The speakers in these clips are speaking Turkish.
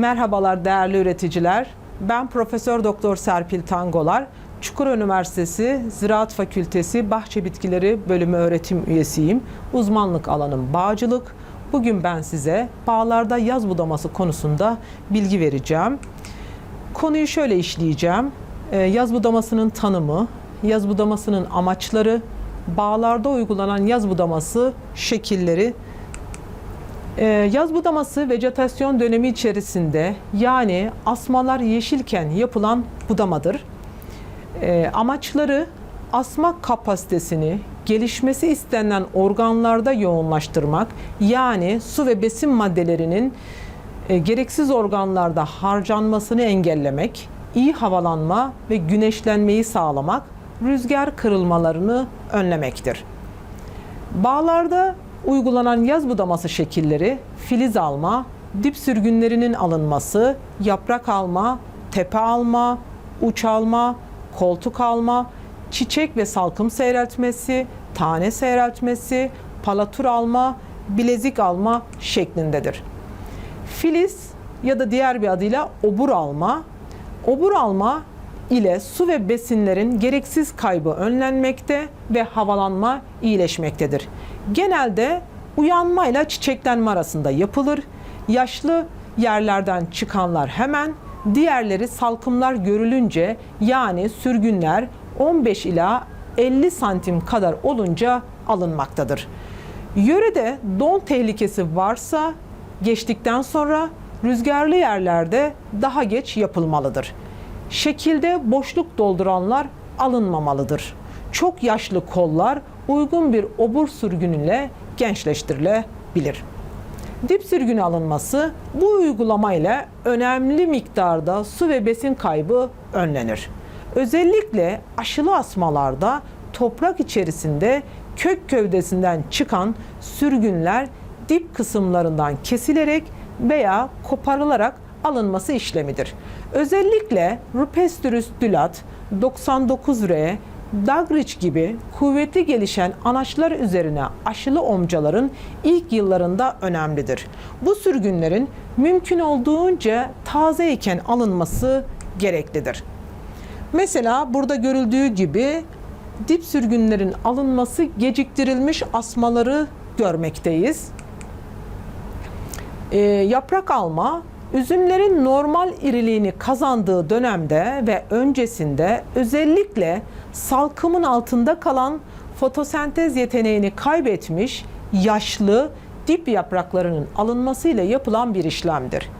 Merhabalar değerli üreticiler. Ben Profesör Doktor Serpil Tangolar. Çukurova Üniversitesi Ziraat Fakültesi Bahçe Bitkileri Bölümü öğretim üyesiyim. Uzmanlık alanım bağcılık. Bugün ben size bağlarda yaz budaması konusunda bilgi vereceğim. Konuyu şöyle işleyeceğim. Ee, Yaz budamasının tanımı, yaz budamasının amaçları, bağlarda uygulanan yaz budaması şekilleri, yaz budaması vejetasyon dönemi içerisinde yani asmalar yeşilken yapılan budamadır. Ee, amaçları asma kapasitesini gelişmesi istenilen organlarda yoğunlaştırmak yani su ve besin maddelerinin e, gereksiz organlarda harcanmasını engellemek, iyi havalanma ve güneşlenmeyi sağlamak, rüzgar kırılmalarını önlemektir. Bağlarda uygulanan yaz budaması şekilleri filiz alma, dip sürgünlerinin alınması, yaprak alma, tepe alma, uç alma, koltuk alma, çiçek ve salkım seyreltmesi, tane seyreltmesi, palatur alma, bilezik alma şeklindedir. Filiz ya da diğer bir adıyla obur alma, obur alma ile su ve besinlerin gereksiz kaybı önlenmekte ve havalanma iyileşmektedir. Genelde uyanmayla çiçeklenme arasında yapılır. Yaşlı yerlerden çıkanlar hemen, diğerleri salkımlar görülünce yani sürgünler 15 ila 50 santim kadar olunca alınmaktadır. Yörede don tehlikesi varsa geçtikten sonra rüzgarlı yerlerde daha geç yapılmalıdır. Şekilde boşluk dolduranlar alınmamalıdır. Çok yaşlı kollar uygun bir obur sürgünüyle gençleştirilebilir. Dip sürgünü alınması bu uygulama ile önemli miktarda su ve besin kaybı önlenir. Özellikle aşılı asmalarda toprak içerisinde kök gövdesinden çıkan sürgünler dip kısımlarından kesilerek veya koparılarak alınması işlemidir. Özellikle Rupestris dulat, 99R, Dagridge gibi kuvvetli gelişen anaçlar üzerine aşılı omcaların ilk yıllarında önemlidir. Bu sürgünlerin mümkün olduğunca taze iken alınması gereklidir. Mesela burada görüldüğü gibi dip sürgünlerin alınması geciktirilmiş asmaları görmekteyiz. Ee, yaprak alma üzümlerin normal iriliğini kazandığı dönemde ve öncesinde özellikle salkımın altında kalan fotosentez yeteneğini kaybetmiş yaşlı dip yapraklarının alınmasıyla yapılan bir işlemdir.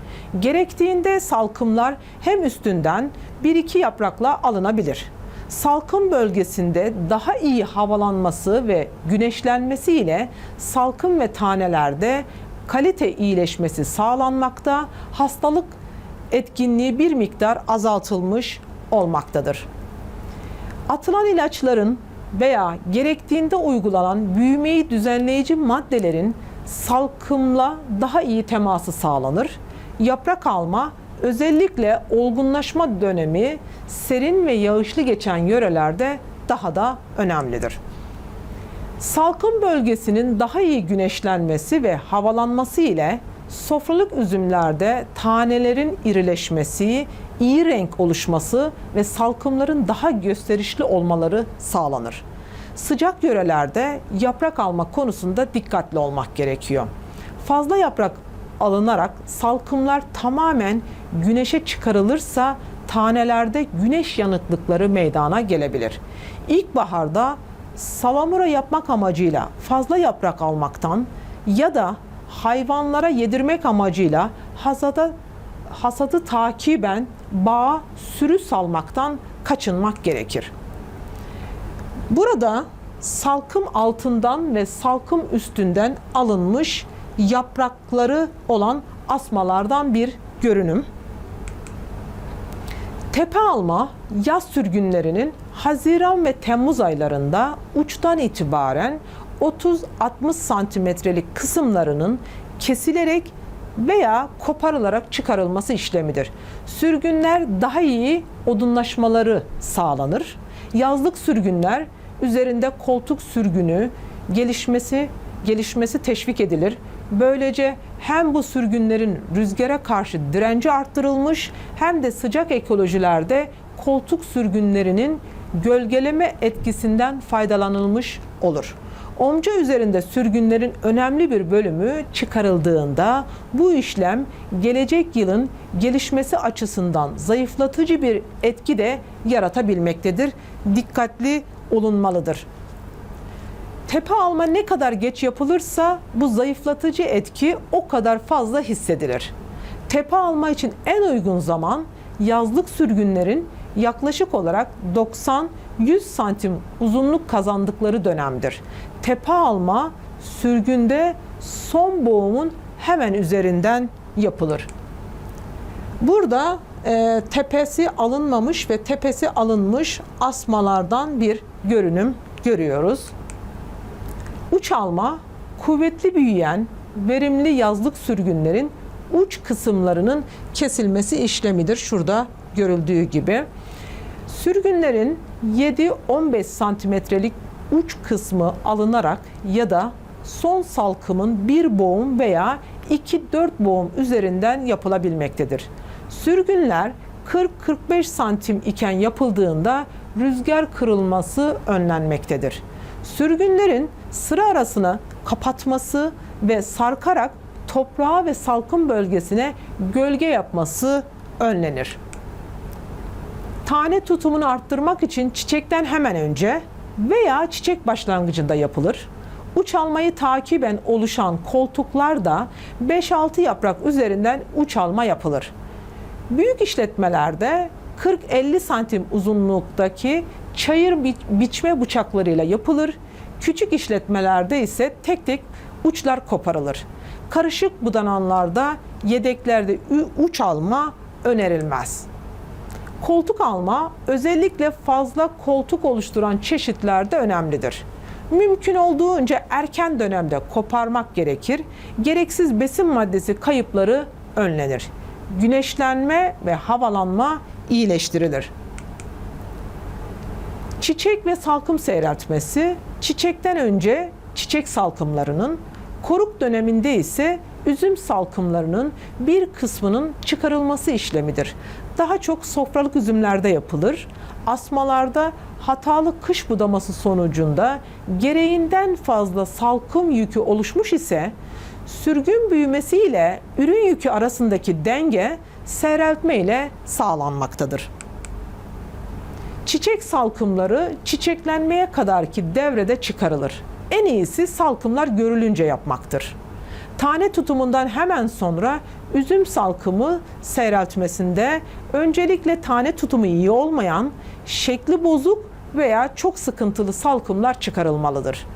Gerektiğinde salkımlar hem üstünden bir iki yaprakla alınabilir. Salkım bölgesinde daha iyi havalanması ve güneşlenmesi ile salkım ve tanelerde kalite iyileşmesi sağlanmakta, hastalık etkinliği bir miktar azaltılmış olmaktadır. Atılan ilaçların veya gerektiğinde uygulanan büyümeyi düzenleyici maddelerin salkımla daha iyi teması sağlanır. Yaprak alma özellikle olgunlaşma dönemi serin ve yağışlı geçen yörelerde daha da önemlidir. Salkım bölgesinin daha iyi güneşlenmesi ve havalanması ile sofralık üzümlerde tanelerin irileşmesi, iyi renk oluşması ve salkımların daha gösterişli olmaları sağlanır. Sıcak yörelerde yaprak alma konusunda dikkatli olmak gerekiyor. Fazla yaprak alınarak salkımlar tamamen güneşe çıkarılırsa tanelerde güneş yanıklıkları meydana gelebilir. İlkbaharda salamura yapmak amacıyla fazla yaprak almaktan ya da hayvanlara yedirmek amacıyla hasada, hasadı takiben bağa sürü salmaktan kaçınmak gerekir. Burada salkım altından ve salkım üstünden alınmış yaprakları olan asmalardan bir görünüm. Tepe alma yaz sürgünlerinin Haziran ve Temmuz aylarında uçtan itibaren 30-60 santimetrelik kısımlarının kesilerek veya koparılarak çıkarılması işlemidir. Sürgünler daha iyi odunlaşmaları sağlanır. Yazlık sürgünler üzerinde koltuk sürgünü gelişmesi gelişmesi teşvik edilir. Böylece hem bu sürgünlerin rüzgara karşı direnci arttırılmış hem de sıcak ekolojilerde koltuk sürgünlerinin gölgeleme etkisinden faydalanılmış olur. Omca üzerinde sürgünlerin önemli bir bölümü çıkarıldığında bu işlem gelecek yılın gelişmesi açısından zayıflatıcı bir etki de yaratabilmektedir. Dikkatli olunmalıdır. Tepe alma ne kadar geç yapılırsa bu zayıflatıcı etki o kadar fazla hissedilir. Tepe alma için en uygun zaman yazlık sürgünlerin yaklaşık olarak 90-100 santim uzunluk kazandıkları dönemdir. Tepe alma sürgünde son boğumun hemen üzerinden yapılır. Burada e, tepesi alınmamış ve tepesi alınmış asmalardan bir görünüm görüyoruz. Uç alma, kuvvetli büyüyen, verimli yazlık sürgünlerin uç kısımlarının kesilmesi işlemidir. Şurada görüldüğü gibi. Sürgünlerin 7-15 santimetrelik uç kısmı alınarak ya da son salkımın bir boğum veya 2-4 boğum üzerinden yapılabilmektedir. Sürgünler 40-45 santim iken yapıldığında rüzgar kırılması önlenmektedir. Sürgünlerin sıra arasını kapatması ve sarkarak toprağa ve salkım bölgesine gölge yapması önlenir. Tane tutumunu arttırmak için çiçekten hemen önce veya çiçek başlangıcında yapılır. Uç almayı takiben oluşan koltuklarda 5-6 yaprak üzerinden uç alma yapılır. Büyük işletmelerde 40-50 santim uzunluktaki çayır bi- biçme bıçaklarıyla yapılır. Küçük işletmelerde ise tek tek uçlar koparılır. Karışık budananlarda yedeklerde uç alma önerilmez. Koltuk alma özellikle fazla koltuk oluşturan çeşitlerde önemlidir. Mümkün olduğunca erken dönemde koparmak gerekir. Gereksiz besin maddesi kayıpları önlenir. Güneşlenme ve havalanma iyileştirilir. Çiçek ve salkım seyreltmesi, çiçekten önce çiçek salkımlarının, koruk döneminde ise üzüm salkımlarının bir kısmının çıkarılması işlemidir. Daha çok sofralık üzümlerde yapılır. Asmalarda hatalı kış budaması sonucunda gereğinden fazla salkım yükü oluşmuş ise sürgün büyümesiyle ürün yükü arasındaki denge seyreltme ile sağlanmaktadır. Çiçek salkımları çiçeklenmeye kadarki devrede çıkarılır. En iyisi salkımlar görülünce yapmaktır. Tane tutumundan hemen sonra üzüm salkımı seyreltmesinde öncelikle tane tutumu iyi olmayan, şekli bozuk veya çok sıkıntılı salkımlar çıkarılmalıdır.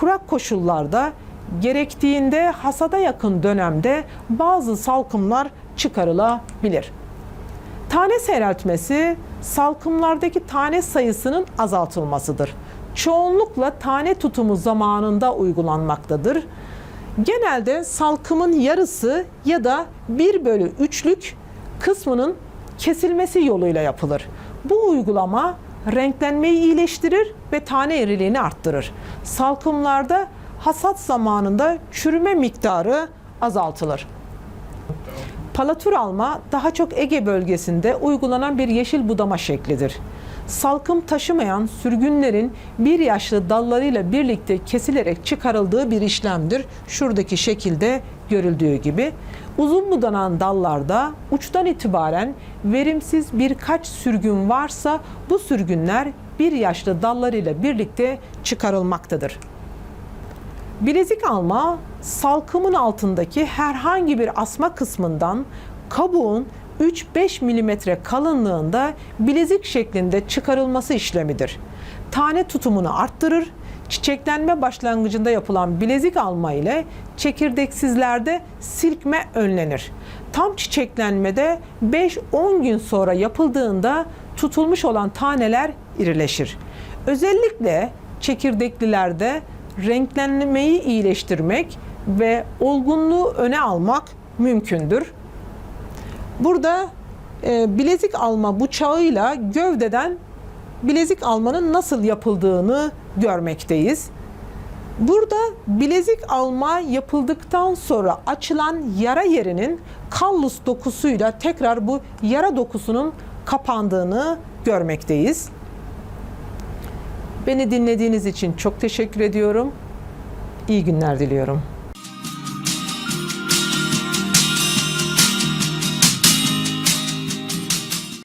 Kurak koşullarda gerektiğinde hasada yakın dönemde bazı salkımlar çıkarılabilir. Tane seyreltmesi salkımlardaki tane sayısının azaltılmasıdır. Çoğunlukla tane tutumu zamanında uygulanmaktadır. Genelde salkımın yarısı ya da 1 bölü 3'lük kısmının kesilmesi yoluyla yapılır. Bu uygulama renklenmeyi iyileştirir ve tane iriliğini arttırır. Salkımlarda hasat zamanında çürüme miktarı azaltılır. Palatur alma daha çok Ege bölgesinde uygulanan bir yeşil budama şeklidir. Salkım taşımayan sürgünlerin bir yaşlı dallarıyla birlikte kesilerek çıkarıldığı bir işlemdir. Şuradaki şekilde görüldüğü gibi. Uzun budanan dallarda uçtan itibaren verimsiz birkaç sürgün varsa bu sürgünler bir yaşlı dallarıyla birlikte çıkarılmaktadır. Bilezik alma, salkımın altındaki herhangi bir asma kısmından kabuğun 3-5 mm kalınlığında bilezik şeklinde çıkarılması işlemidir. Tane tutumunu arttırır, çiçeklenme başlangıcında yapılan bilezik alma ile çekirdeksizlerde silkme önlenir. Tam çiçeklenmede 5-10 gün sonra yapıldığında tutulmuş olan taneler irileşir. Özellikle çekirdeklilerde renklenmeyi iyileştirmek ve olgunluğu öne almak mümkündür. Burada e, bilezik alma bıçağıyla gövdeden bilezik almanın nasıl yapıldığını görmekteyiz. Burada bilezik alma yapıldıktan sonra açılan yara yerinin kallus dokusuyla tekrar bu yara dokusunun kapandığını görmekteyiz. Beni dinlediğiniz için çok teşekkür ediyorum. İyi günler diliyorum.